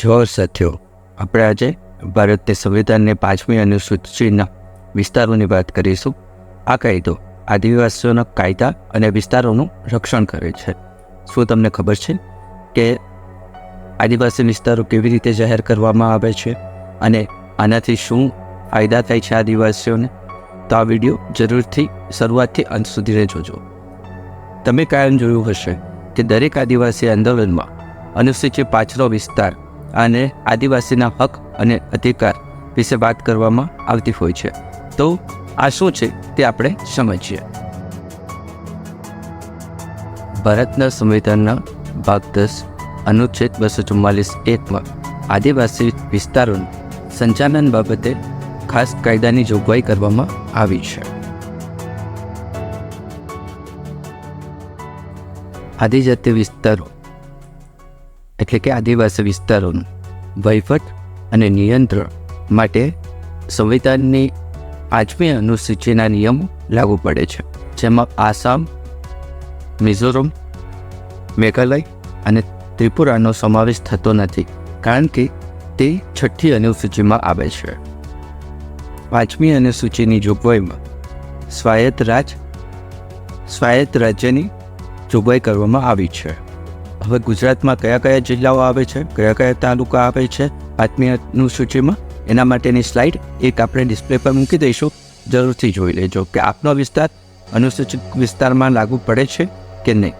જોર સાથીઓ આપણે આજે ભારતની સંવિધાનની પાંચમી અનુસૂચિના વિસ્તારોની વાત કરીશું. આ કાયદો આદિવાસીઓના કાયદા અને વિસ્તારોનું રક્ષણ કરે છે. શું તમને ખબર છે કે આદિવાસી વિસ્તારો કેવી રીતે જાહેર કરવામાં આવે છે અને આનાથી શું ફાયદા થાય છે આદિવાસીઓને? તો આ વીડિયો જરૂરથી શરૂઆતથી અંત સુધી જોજો. તમે કાયમ જોયું હશે કે દરેક આદિવાસી આંદોલનમાં અનુસૂચિત પાછલો વિસ્તાર અને આદિવાસીના હક અને અધિકાર વિશે વાત કરવામાં આવતી હોય છે. તો આ શું છે તે આપણે સમજીએ. ભારતના સંવિધાનના ભાગ દસ, અનુચ્છેદ બસો ચુમ્માલીસ એકમાં આદિવાસી વિસ્તારોનું સંચાલન બાબતે ખાસ કાયદાની જોગવાઈ કરવામાં આવી છે. આદિજાતિ વિસ્તારો એટલે કે આદિવાસી વિસ્તારોનું વહીવટ અને નિયંત્રણ માટે સંવિધાનની પાંચમી અનુસૂચિના નિયમો લાગુ પડે છે, જેમાં આસામ, મિઝોરમ, મેઘાલય અને ત્રિપુરાનો સમાવેશ થતો નથી, કારણ કે તે છઠ્ઠી અનુસૂચિમાં આવે છે. પાંચમી અનુસૂચિની જોગવાઈમાં સ્વાયત્ત રાજ, સ્વાયત્ત રાજ્યની જોગવાઈ કરવામાં આવી છે. હવે ગુજરાતમાં કયા કયા જિલ્લાઓ આવે છે, કયા કયા તાલુકા આવે છે પાંચમી અનુસૂચિમાં એના માટેની સ્લાઇડ એક આપણે ડિસ્પ્લે પર મૂકી દઈશું. જરૂરથી જોઈ લેજો કે આપનો વિસ્તાર અનુસૂચિત વિસ્તારમાં લાગુ પડે છે કે નહીં.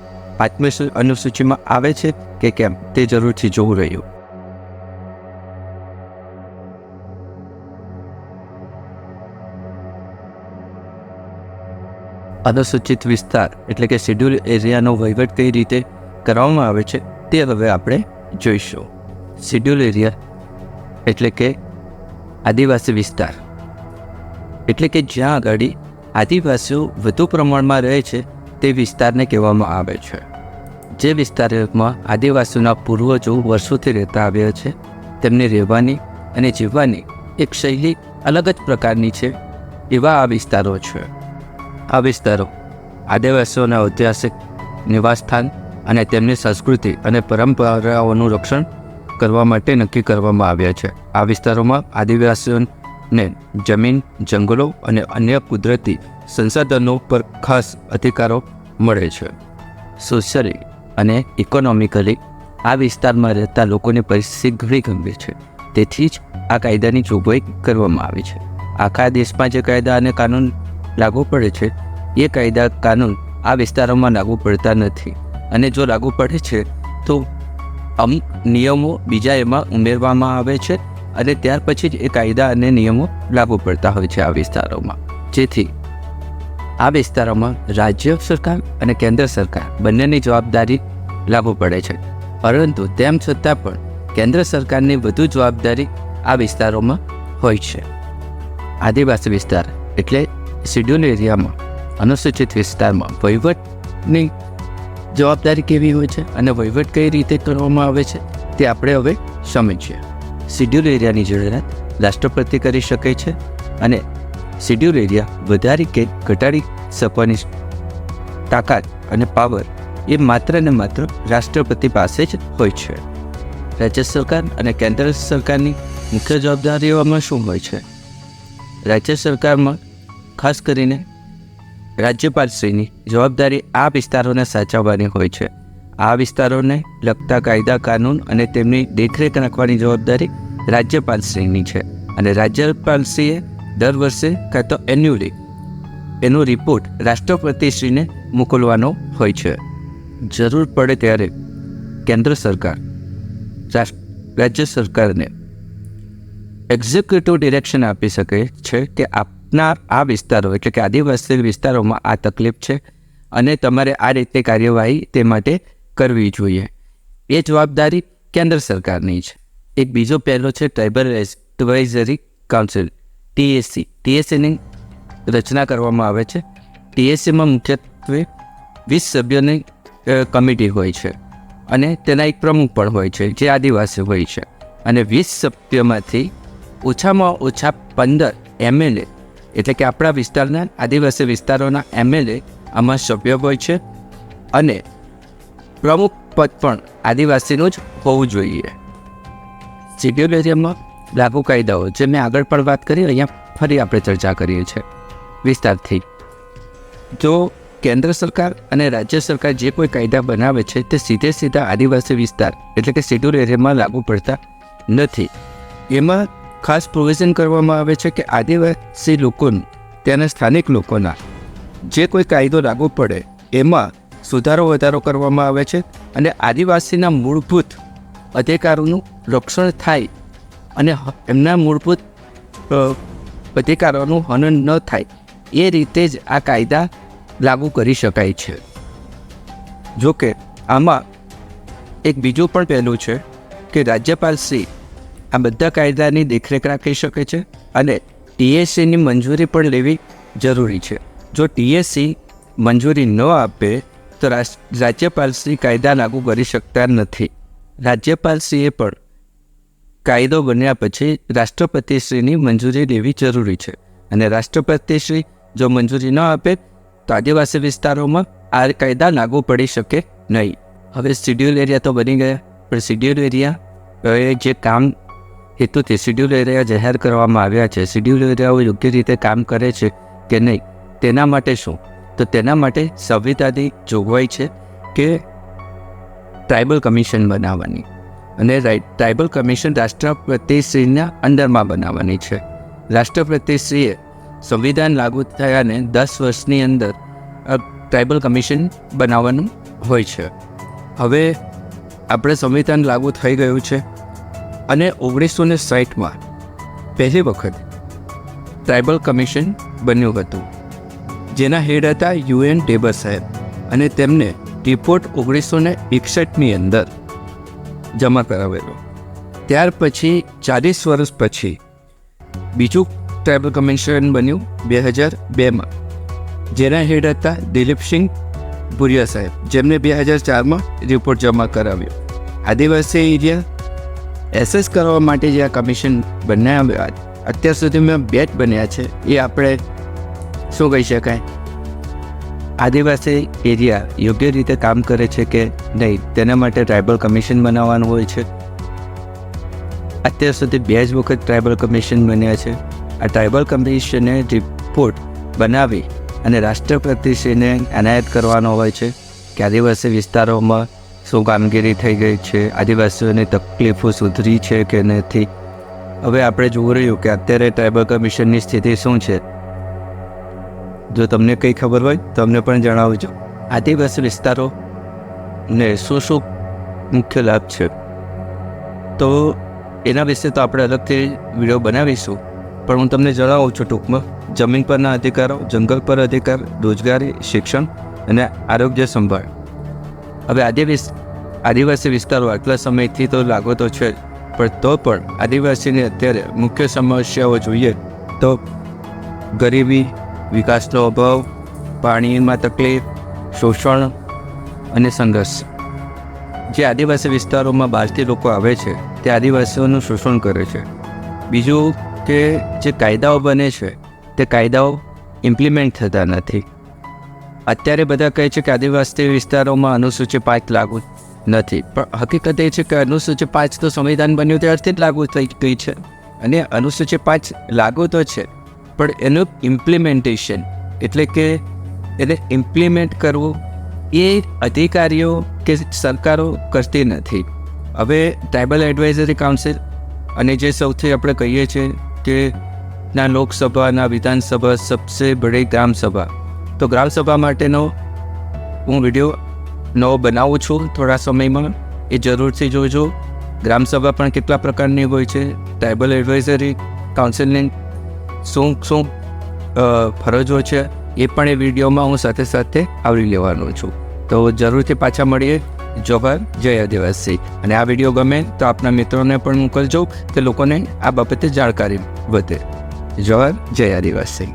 આત્મીય અનુસૂચિમાં આવે છે કે કેમ તે જરૂરથી જોવું રહ્યું. અનુસૂચિત વિસ્તાર એટલે કે શેડ્યુલ એરિયાનો વહીવટ કઈ રીતે કરવામાં આવે છે તે હવે આપણે જોઈશું. શિડ્યુલ એરિયા એટલે કે આદિવાસી વિસ્તાર. એટલે કે જ્યાં આગળ આદિવાસીઓ વધુ પ્રમાણમાં રહે છે તે વિસ્તારને કહેવામાં આવે છે. જે વિસ્તારમાં આદિવાસીઓના પૂર્વજો વર્ષોથી રહેતા આવ્યા છે, તેમની રહેવાની અને જીવવાની એક શૈલી અલગ જ પ્રકારની છે એવા આ વિસ્તારો છે. આ વિસ્તારો આદિવાસીઓના ઐતિહાસિક નિવાસસ્થાન અને તેમની સંસ્કૃતિ અને પરંપરાઓનું રક્ષણ કરવા માટે નક્કી કરવામાં આવ્યા છે. આ વિસ્તારોમાં આદિવાસીઓને જમીન, જંગલો અને અન્ય કુદરતી સંસાધનો પર ખાસ અધિકારો મળે છે. સોશિયલી અને ઇકોનોમિકલી આ વિસ્તારમાં રહેતા લોકોની પરિસ્થિતિ ઘણી ગંભીર છે. તેથી જ આ કાયદાની જોગવાઈ કરવામાં આવી છે. આખા દેશમાં જે કાયદા અને કાનૂન લાગુ પડે છે, એ કાયદા કાનૂન આ વિસ્તારોમાં લાગુ પડતા નથી. અને જો લાગુ પડે છે, તો અમુક નિયમો બીજા એમાં ઉમેરવામાં આવે છે અને ત્યાર પછી જ એ કાયદા અને નિયમો લાગુ પડતા હોય છે આ વિસ્તારોમાં. જેથી આ વિસ્તારોમાં રાજ્ય સરકાર અને કેન્દ્ર સરકાર બંનેની જવાબદારી લાગુ પડે છે. પરંતુ તેમ છતાં પણ કેન્દ્ર સરકારની વધુ જવાબદારી આ વિસ્તારોમાં હોય છે. આદિવાસી વિસ્તાર એટલે શિડ્યુલ એરિયામાં અનુસૂચિત વિસ્તારમાં વહીવટની જવાબદારી કેવી હોય છે અને વહીવટ કઈ રીતે કરવામાં આવે છે તે આપણે હવે સમજીએ. શિડ્યુલ એરિયાની જાહેરાત રાષ્ટ્રપતિ કરી શકે છે અને શિડ્યુલ એરિયા વધારી કે ઘટાડી શકવાની તાકાત અને પાવર એ માત્ર ને માત્ર રાષ્ટ્રપતિ પાસે જ હોય છે. રાજ્ય સરકાર અને કેન્દ્ર સરકારની મુખ્ય જવાબદારીઓમાં શું હોય છે? રાજ્ય સરકારમાં ખાસ કરીને રાજ્યપાલશ્રીની જવાબદારી આ વિસ્તારોને સાચવવાની હોય છે. આ વિસ્તારોને લગતા કાયદા, કાનૂન અને તેમની દેખરેખ રાખવાની જવાબદારી રાજ્યપાલશ્રીની છે અને રાજ્યપાલશ્રીએ દર વર્ષે કાં તો એન્યુઅલી એનો રિપોર્ટ રાષ્ટ્રપતિશ્રીને મોકલવાનો હોય છે. જરૂર પડે ત્યારે કેન્દ્ર સરકાર રાજ્ય સરકારને એક્ઝિક્યુટિવ ડિરેક્શન આપી શકે છે કે આપના આ વિસ્તારો, એટલે કે આદિવાસી વિસ્તારોમાં આ તકલીફ છે અને તમારે આ રીતે કાર્યવાહી તે માટે કરવી જોઈએ. એ જવાબદારી કેન્દ્ર સરકારની છે. એક બીજો પહેલો છે ટ્રાઇબલ એડવાઇઝરી કાઉન્સિલ ટીએસસી ટીએસસીની રચના કરવામાં આવે છે. ટીએસસીમાં મુખ્યત્વે વીસ સભ્યોની કમિટી હોય છે અને તેના એક પ્રમુખ પણ હોય છે જે આદિવાસી હોય છે. અને વીસ સભ્યોમાંથી ઓછામાં ઓછા પંદર એમએલએ એટલે કે આપણા વિસ્તારના આદિવાસી વિસ્તારોના એમએલએ આમાં સભ્ય હોય છે અને પ્રમુખ પદ પણ આદિવાસીનું જ હોવું જોઈએ. શેડ્યુલ એરિયામાં લાગુ કાયદાઓ, જે મેં આગળ પણ વાત કરી, અહીંયા ફરી આપણે ચર્ચા કરીએ છીએ વિસ્તારથી. જો કેન્દ્ર સરકાર અને રાજ્ય સરકાર જે કોઈ કાયદા બનાવે છે, તે સીધે સીધા આદિવાસી વિસ્તાર, એટલે કે શેડ્યુલ એરિયામાં લાગુ પડતા નથી. એમાં ખાસ પ્રોવિઝન કરવામાં આવે છે કે આદિવાસી લોકોનું, ત્યાંના સ્થાનિક લોકોના, જે કોઈ કાયદો લાગુ પડે, એમાં સુધારો વધારો કરવામાં આવે છે અને આદિવાસીના મૂળભૂત અધિકારોનું રક્ષણ થાય અને એમના મૂળભૂત અધિકારોનું હનન ન થાય, એ રીતે જ આ કાયદા લાગુ કરી શકાય છે. જોકે, આમાં એક બીજું પણ પહેલું છે કે રાજ્યપાલ શ્રી આ બધા કાયદાની દેખરેખ રાખી શકે છે અને ટીએસસીની મંજૂરી પણ લેવી જરૂરી છે. જો ટીએસસી મંજૂરી ન આપે, તો રાજ્યપાલશ્રી કાયદા લાગુ કરી શકતા નથી. રાજ્યપાલશ્રીએ પણ કાયદો બન્યા પછી રાષ્ટ્રપતિશ્રીની મંજૂરી લેવી જરૂરી છે. અને રાષ્ટ્રપતિશ્રી જો મંજૂરી ન આપે, તો આદિવાસી વિસ્તારોમાં આ કાયદા લાગુ પડી શકે નહીં. હવે શિડ્યુલ એરિયા તો બની ગયા, પણ શિડ્યુલ એરિયા જે કામ હેતુથી શિડ્યુલ એરિયા જાહેર કરવામાં આવ્યા છે. શિડ્યુલ એરિયાઓ યોગ્ય રીતે કામ કરે છે કે નહીં? તેના માટે શું? તો તેના માટે સંવિધાની જોગવાઈ છે કે ટ્રાઇબલ કમિશન બનાવવાની અને ટ્રાઇબલ કમિશન રાષ્ટ્રપતિશ્રીના અંડરમાં બનાવવાની છે. રાષ્ટ્રપતિશ્રીએ સંવિધાન લાગુ થયાને દસ વર્ષની અંદર ટ્રાઇબલ કમિશન બનાવવાનું હોય છે. હવે આપણે સંવિધાન લાગુ થઈ ગયું છે. અને ઓગણીસો ને સાઠમાં પહેલી વખત ટ્રાઇબલ કમિશન બન્યું હતું, જેના હેડ હતા યુએન ટેબર સાહેબ અને તેમને રિપોર્ટ ઓગણીસો ને એકસઠની અંદર જમા કરાવેલો. ત્યાર પછી ચાલીસ વર્ષ પછી બીજું ટ્રાઇબલ કમિશન બન્યું બે હજાર બેમાં, જેના હેડ હતા દિલીપસિંહ ભુરિયા સાહેબ, જેમને બે હજાર ચારમાં રિપોર્ટ જમા કરાવ્યો. આદિવાસી એરિયા એસેસ કરવા માટે જે આ કમિશન બનાવ્યા અત્યાર સુધીમાં બે જ બન્યા છે, એ આપણે શું કહી શકાય? આદિવાસી એરિયા યોગ્ય રીતે કામ કરે છે કે નહીં, તેના માટે ટ્રાઇબલ કમિશન બનાવવાનું હોય છે. અત્યાર સુધી બે જ વખત ટ્રાઇબલ કમિશન બન્યા છે. આ ટ્રાઇબલ કમિશને રિપોર્ટ બનાવી અને રાષ્ટ્રપતિશ્રીને એનાયત કરવાનો હોય છે કે આદિવાસી વિસ્તારોમાં શું કામગીરી થઈ ગઈ છે? આદિવાસીઓની તકલીફો સુધરી છે કે નથી? હવે આપણે જોવું રહ્યું કે અત્યારે ટ્રાઇબલ કમિશનની સ્થિતિ શું છે. જો તમને કંઈ ખબર હોય તો અમને પણ જણાવજો. આદિવાસી વિસ્તારો ને શું શું મુખ્ય લાભ છે? તો એના વિશે તો આપણે અલગથી વીડિયો બનાવીશું. પણ હું તમને જણાવું છું ટૂંકમાં. જમીન પરના અધિકારો, જંગલ પર અધિકાર, રોજગારી, શિક્ષણ અને આરોગ્ય સંભાળ. હવે આદિવાસ આદિવાસી વિસ્તારો આટલા સમયથી તો લાગો તો છે પણ તો પણ આદિવાસીને અત્યારે મુખ્ય સમસ્યાઓ જોઈએ તો ગરીબી, વિકાસનો અભાવ, પાણીમાં તકલીફ, શોષણ અને સંઘર્ષ. જે આદિવાસી વિસ્તારોમાં બહારથી લોકો આવે છે, તે આદિવાસીઓનું શોષણ કરે છે. બીજું કે જે કાયદાઓ બને છે, તે કાયદાઓ ઇમ્પ્લિમેન્ટ થતા નથી. અત્યારે બધા કહે છે કે આદિવાસી વિસ્તારોમાં અનુસૂચિ પાંચ લાગુ નથી. પણ હકીકત એ છે કે અનુસૂચિ પાંચ તો સંવિધાન બન્યું ત્યારથી જ લાગુ થઈ ગઈ છે. અને અનુસૂચિ પાંચ લાગુ તો છે, પણ એનું ઇમ્પ્લિમેન્ટેશન એટલે કે એને ઇમ્પ્લિમેન્ટ કરવું એ અધિકારીઓ કે સરકારો કરતી નથી. હવે ટ્રાઇબલ એડવાઇઝરી કાઉન્સિલ અને જે સૌથી આપણે કહીએ છીએ કે ના લોકસભાના વિધાનસભા, સબસે બડી ગ્રામ સભા તો ગ્રામસભા માટેનો હું વીડિયો નવો બનાવું છું થોડા સમયમાં. એ જરૂરથી જોજો. ગ્રામસભા પણ કેટલા પ્રકારની હોય છે? ટ્રાઇબલ એડવાઇઝરી, કાઉન્સિલની શું શું ફરજો છે? એ પણ એ વિડીયોમાં હું સાથે સાથે આવરી લેવાનો છું. તો જરૂરથી પાછા મળીએ. જોહર જય આદિવાસી. અને આ વીડિયો ગમે તો આપના મિત્રોને પણ મોકલજો કે લોકોને આ બાબતે જાણકારી વધે. જોહર જય આદિવાસી.